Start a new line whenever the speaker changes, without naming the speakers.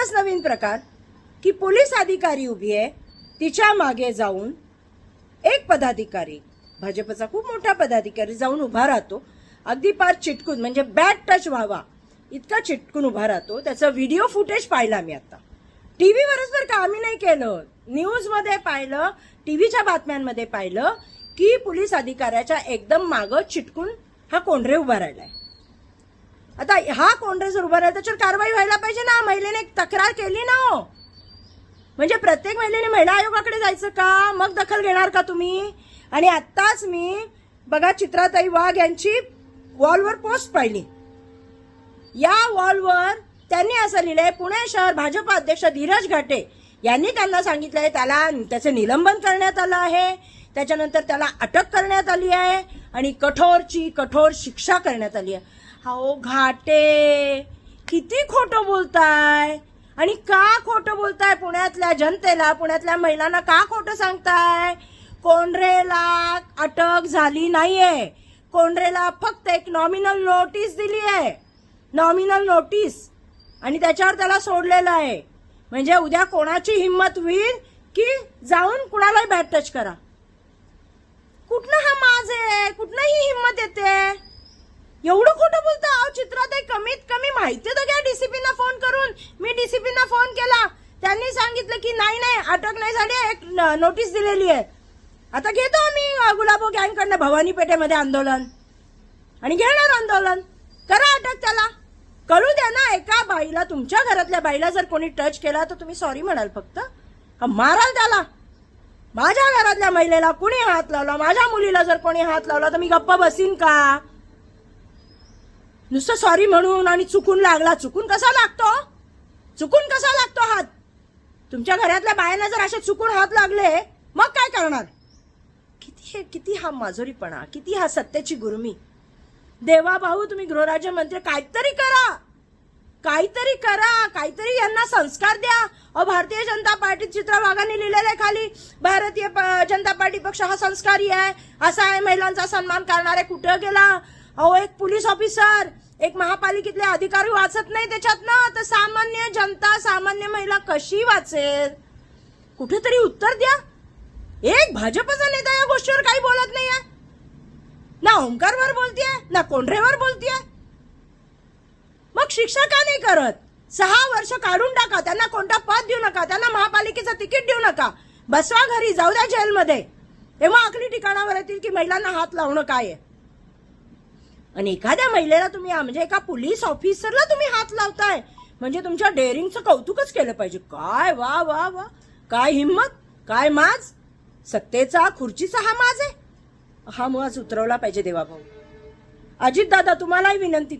आताच नवीन प्रकार की पोलीस अधिकारी उभी आहे तिच्यामागे जाऊन एक पदाधिकारी भाजपचा खूप मोठा पदाधिकारी जाऊन उभा राहतो. अगदी पार चिटकून म्हणजे बॅट टच व्हावा इतका चिटकून उभा राहतो. त्याचा व्हिडिओ फुटेज पाहिला मी आता. टीव्हीवरच बरं का आम्ही नाही केलं. न्यूजमध्ये पाहिलं टीव्हीच्या बातम्यांमध्ये पाहिलं की पोलीस अधिकाऱ्याच्या एकदम मागं चिटकून हा कोंढरे उभा राहिलाय. आता हा कोंढरे उभा राहिला त्याच्यावर कारवाई व्हायला पाहिजे ना. महिलेने एक तक्रार केली ना हो. म्हणजे प्रत्येक महिलेने महिला आयोगाकडे जायचं का? मग दखल घेणार का तुम्ही? आणि आत्ताच मी बघा चित्राताई वाघ यांची वॉलवर पोस्ट पाहिली. या वॉलवर त्यांनी असं लिहिलंय पुणे शहर भाजप अध्यक्ष धीरज घाटे यांनी त्यांना सांगितलंय त्याला त्याचे निलंबन करण्यात आलं आहे. त्याच्यानंतर त्याला अटक करण्यात आली आहे आणि कठोरची कठोर शिक्षा करण्यात आली आहे. हो घाटे. किती खोटं बोलताय? आणि का खोटं बोलताय पुण्यातल्या जनतेला? पुण्यातल्या महिलांना का खोटं सांगताय? कोंढरेला अटक झाली नाहीये. कोंढरेला फक्त एक नॉमिनल नोटीस दिली आहे नॉमिनल नोटीस आणि त्याच्यावर त्याला सोडलेलं आहे. म्हणजे उद्या कोणाची हिंमत होईल की जाऊन कुणालाही बॅट टच करा? कुठनं हा माज आहे? कुठनं ही हिंमत येते? एवढं खोटं बोलता? अहो चित्राताई कमीत कमी माहिती तर घ्या डीसीपीना फोन करून. मी डीसीपीना फोन केला. त्यांनी सांगितलं की नाही नाही अटक नाही झाली एक नोटीस दिलेली आहे. आता घेतो आम्ही गुलाबो गँगकडनं भवानी पेठेमध्ये आंदोलन. आणि घेणार आंदोलन. करा अटक त्याला. कळू द्या ना एका बाईला तुमच्या घरातल्या बाईला जर कोणी टच केला तर तुम्ही सॉरी म्हणाल फक्त. माराल त्याला? माझ्या घरातल्या महिलेला कुणी हात लावला? माझ्या मुलीला जर कोणी हात लावला तर मी गप्प बसीन का? नुसतं सॉरी म्हणून आणि चुकून लागला. चुकून कसा लागतो? चुकून कसा लागतो हात? तुमच्या घरातल्या बायांना जर असे चुकून हात लागले मग काय करणार? किती हे किती हा माजोरीपणा किती हा सत्याची गुरमी. देवा भाऊ तुम्ही गृहराज्यमंत्री काहीतरी करा. काहीतरी करा काहीतरी यांना संस्कार द्या. अहो भारतीय जनता पार्टी चित्रा वाघांनी लिहिलेलं आहे खाली भारतीय प- जनता पार्टी पक्ष हा संस्कारी आहे. असा आहे महिलांचा सन्मान करणारे कुठं गेला? अहो एक पोलीस ऑफिसर एक महापालिकेतले अधिकारी वाचत नाही त्याच्यात ना तर सामान्य जनता सामान्य महिला कशी वाचेल? कुठेतरी उत्तर द्या. एक भाजपचा नेता या गोष्टीवर काही बोलत नाहीये. ना ओंकारवर बोलतीये ना कोंढरेवर बोलतीये. मग शिक्षा का नाही करत? सहा वर्ष काढून टाका. त्यांना कोणता पद देऊ नका. त्यांना महापालिकेचं तिकीट देऊ नका. बसवा घरी जाऊ द्या जेलमध्ये. तेव्हा आखरी ठिकाणावर येतील की महिलांना हात लावणं काय आहे? आणि एखाद्या महिलेला तुम्ही म्हणजे एका पोलीस ऑफिसरला तुम्ही हात लावताय. म्हणजे तुमच्या डेअरिंगचं कौतुकच केलं पाहिजे. काय वा वा वा. काय हिंमत काय माज. सत्तेचा खुर्चीचा हा माज आहे. हा माज उतरवला पाहिजे देवाभाऊ. अजित दादा तुम्हालाही विनंती कर